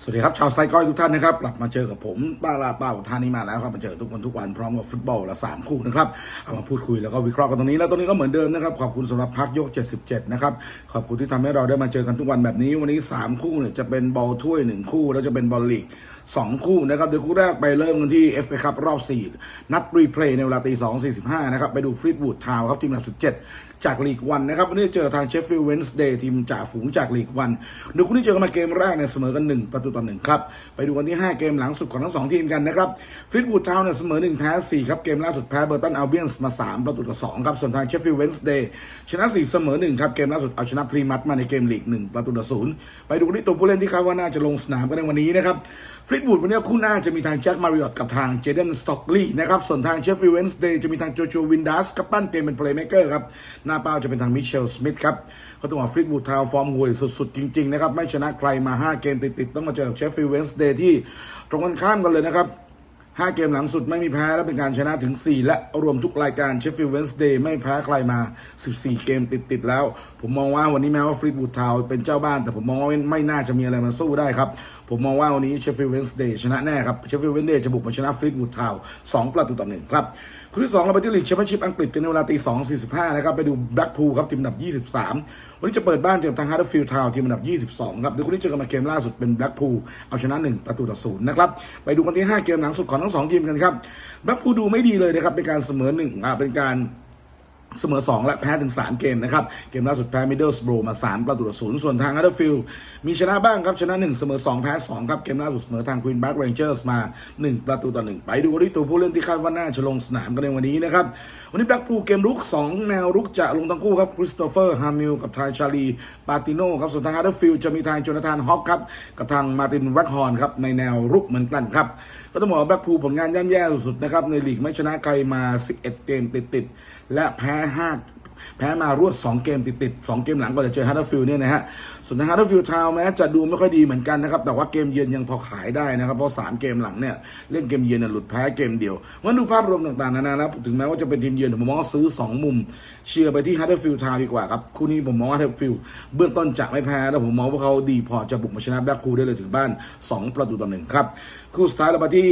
สวัสดีครับ ชาวไซก้อยทุกท่านนะครับกลับมาเจอกับผมป้าลาป้าท่านนี้มาแล้วครับมาเจอทุกคนทุกวันพร้อมกับฟุตบอลละสามคู่นะครับเอามาพูดคุยแล้วก็วิเคราะห์กันตรงนี้แล้วตรงนี้ก็เหมือนเดิมนะครับขอบคุณสำหรับพักยก 77 นะครับขอบคุณที่ทำให้เราได้มาเจอกันทุกวันแบบนี้ วันนี้ 3 คู่เนี่ยจะเป็นบอลถ้วย 1 คู่ แล้วจะเป็นบอลลีก2 คู่นะครับเดี๋ยวคู่แรกไปเริ่มกันที่ FA คัพรอบ 4 นัดรีเพลย์ในเวลาตี2 45นะครับไปดูฟรีดวูดทาวน์ครับทีมอันดับ17 จากลีกวันนะครับวันนี้เจอทางเชฟฟิลด์เวนส์เดย์ทีมจ่าฝูงจากลีกวันเดี๋ยวคู่นี้เจอกันมาเกมแรกเนี่ยเสมอกัน1ประตูต่อ1ครับ ไปดูกันที่ 5 เกมหลังสุดของทั้ง 2 ทีมกันนะครับฟรีดวูดทาวน์เนี่ยเสมอ 1 แพ้ 4 ครับ เกมล่าสุดแพ้เบอร์ตันอัลเบียนส์มา 3 ประตูต่อ 2 ครับ ส่วนทางเชฟฟิลด์เวนส์เดย์ชนะ 4 เสมอ 1 ครับ เกมล่าสุดเอาชนะพรีมัตมาในเกมลีก 1 ประตูต่อ 0 ไปดูนที่ตัวผู้เล่นที่คาดว่าน่าจะลงสนามกันในวันนี้นะครับฟรีดวูดวันนี้คู่หน้าจะมีทางแจ็คมาริออตกับทางเจเดนสต็อกลีย์นะครับส่วนทางเชฟฟิลด์เวนส์เดย์จะมีทางโจโจวินดัสกับปั้นเกมเป็นเพลย์เมคเกอร์ครับหน้าเป้าจะเป็นทางมิเชลสมิธครับก็ต้องบอกฟรีดวูดทาวฟอร์มห่วยสุดๆจริงๆนะครับไม่ชนะใครมา 5 เกมติดๆต้องมาเจอกับเชฟฟิลด์เวนส์เดย์ที่ตรงกันข้ามกันเลยนะครับ 5 เกมหลังสุดไม่มีแพ้และเป็นการชนะถึง 4 และรวมทุกรายการเชฟฟิลด์เวนส์เดย์ไม่แพ้ใครมา 14 เกมติดๆแล้ว ผมมองว่าวันนี้แม้ว่าฟรีบูดทาวเป็นเจ้าบ้าน แต่ผมมองว่าไม่น่าจะมีอะไรมาสู้ได้ครับ ผมมองว่าวันนี้เชฟฟิลด์เวนส์เดย์ชนะแน่ครับเชฟฟิลด์เวนส์เดย์จะบุกมาชนะฟรีบูดทาว2ประตูต่อหนึ่งครับคู่ที่2เราไปที่ลีกแชมเปี้ยนชิพอังกฤษกันในเวลาตี2 45นะครับไปดูแบล็กพูลครับทีมดับ 23วันนี้จะเปิดบ้านเจอกับทางฮาร์ดฟิลด์ทาวน์ทีมอันดับ 22 ครับเดี๋ยวคู่นี้เจอกันมาเกมล่าสุดเป็นแบล็กพูลเอาชนะ 1 ประตูต่อศูนย์นะครับ ไปดูกันที่ 5 เกมหลังสุดของทั้งสองทีมกันครับแบล็กพูลดูไม่ดีเลยนะครับเป็นการเสมอหนึ่งอ่าเป็นการ เสมอ 2 และแพ้ถึง 3 เกมนะครับ เกมล่าสุดแพ้มิดเดิลสโบรมา 3 ประตูต่อศูนย์ส่วนทางอัลเดอร์ฟิลมีชนะบ้างครับ ชนะ 1 เสมอ 2 แพ้ 2 ครับ เกมล่าสุดเสมอทางควีนบัคเรนเจอร์สมา 1 ประตูต่อ 1 ไปดูกันที่ตัวผู้เล่นที่คาดว่าน่าจะลงสนามกันในวันนี้นะครับ วันนี้แบล็กพูลเกมรุก 2 แนวรุกจะลงทั้งคู่ครับคริสโตเฟอร์ฮามิลกับทางชาลีปาติโนครับส่วนทางอัลเดอร์ฟิลจะมีทางโจนาธานฮอกครับกับทางมาร์ตินแวคฮอนครับในแนวรุกเหมือนกันครับก็ต้องบอกว่าแบล็กพูลผลงานย่ำแย่สุดๆนะครับในลีกไม่ชนะใครมา 11 เกมติดๆและแพ้ had แพ้มารวด 2 เกมติดๆ2เกมหลังก่อนจะเจอฮัตเตอร์ฟิลด์เนี่ยนะฮะส่วนทางฮัตเตอร์ฟิลด์ทาวแม้จะดูไม่ค่อยดีเหมือนกันนะครับ แต่ว่าเกมเยือนยังพอขายได้นะครับเพราะ3เกมหลังเนี่ยเล่นเกมเยือนหลุดแพ้เกมเดียววันดูภาพรวมต่างๆนานาแล้วถึงแม้ว่าจะเป็นทีมเยือนผมมองว่าซื้อ 2 มุม เชียร์ไปที่ฮัตเตอร์ฟิลด์ทาวดีกว่าครับคู่นี้ผมมองว่าฮัตเตอร์ฟิลด์เบื้องต้นจะไม่แพ้แล้วผมมองว่าเขาดีพอจะบุกมาชนะแบล็คคูได้เลยถึงบ้าน 2 ประตูต่อหนึ่งครับคู่สุดท้ายเราไปที่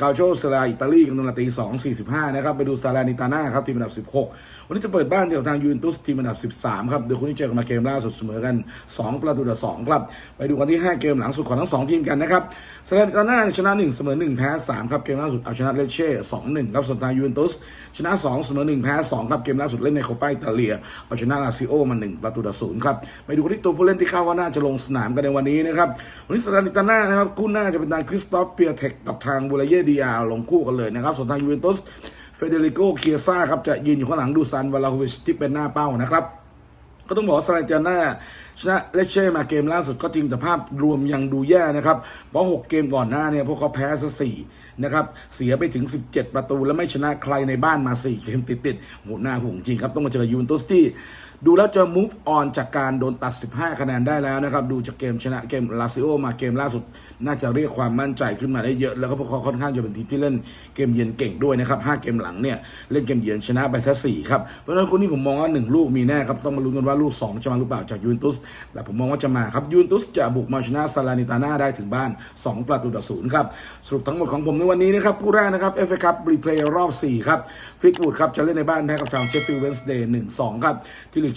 กาโชเซราอิตาลีกันนาที2 45นะครับไปดูซาลานิตาน่าครับทีมอันดับ 16 วันนี้จะเปิดบ้านเดี่ยวทางยูเวนตุสทีมอันดับ 13 ครับเดี๋ยวคุณนี้เจอกันมาเกมล่าสุดเสมอกัน 2 ประตูต่อ2ครับ ไปดูกันที่ 5 เกมหลังสุดของทั้ง 2 ทีมกันนะครับซาลนตาน่าชนะ 1 เสมอ 1 แพ้ 3 ครับ เกมล่าสุดเอาชนะเลเช่ 2-1 ครับส่วนทางยูเวนตุสชนะ 2 เสมอ 1 แพ้ 2 ครับ เกมล่าสุดเล่นในโคปาอิตาเลียเอาชนะลาซิโอมา 1 ประตูต่อ0ครับ ไปดูกันที่ตัวผู้เล่นที่คาว่าน่าจะลงสนามกันในวันนี้นะครับ วันนี้ซาลนตาน่านะครับคู่หน้าจะเป็นทางคริสตอฟเปียเทคกับทางบูรเยดีอาลงคู่กันเลยนะครับส่วนทางยูเวนตุส เฟเดริโกเคียซ่าครับจะยืนอยู่ข้างหลังดูซันวาลาโฮวิชที่เป็นหน้าเป้านะครับ ก็ต้องบอกว่าซาลาเจยน่าชนะเลเช่มาเกมล่าสุดก็จริงแต่ภาพรวมยังดูแย่นะครับ เพราะ 6 เกมก่อนหน้าเนี่ยพวกเขาแพ้ซะสี่นะครับ เสียไปถึง 17 ประตู และไม่ชนะใครในบ้านมา 4 เกมติดๆโหหน้าห่วงจริงครับ ต้องมาเจอยูเวนตุสที่ ดูแล้วจะ move on จากการโดนตัด 15 คะแนนได้แล้วนะครับ ดูจากเกมชนะเกมลาซิโอมาเกมล่าสุด น่าจะเรียกความมั่นใจขึ้นมาได้เยอะ แล้วก็พวกเขาค่อนข้างจะเป็นทีมที่เล่นเกมเยือนเก่งด้วยนะครับ 5 เกมหลังเนี่ย เล่นเกมเยือนชนะไปซะสี่ครับ เพราะฉะนั้นคนนี้ผมมองว่า 1 ลูกมีแน่ครับ ต้องมาลุ้นกันว่าลูก 2 จะมาหรือเปล่าจากยูเวนตุส แต่ผมมองว่าจะมาครับ ยูเวนตุสจะบุกมาชนะซาลานิตาน่าได้ถึงบ้าน 2 ประตูต่อศูนย์ครับ สรุปทั้งหมดของผมในวันนี้นะครับ คู่แรกนะครับเอฟเอคัพรีเพลย์รอบ4ครับ ฟิกวูดครับจะเล่นในบ้านแพ้กับทางเชฟฟิลด์เวนส์เดย์1-2ครับที่ลีก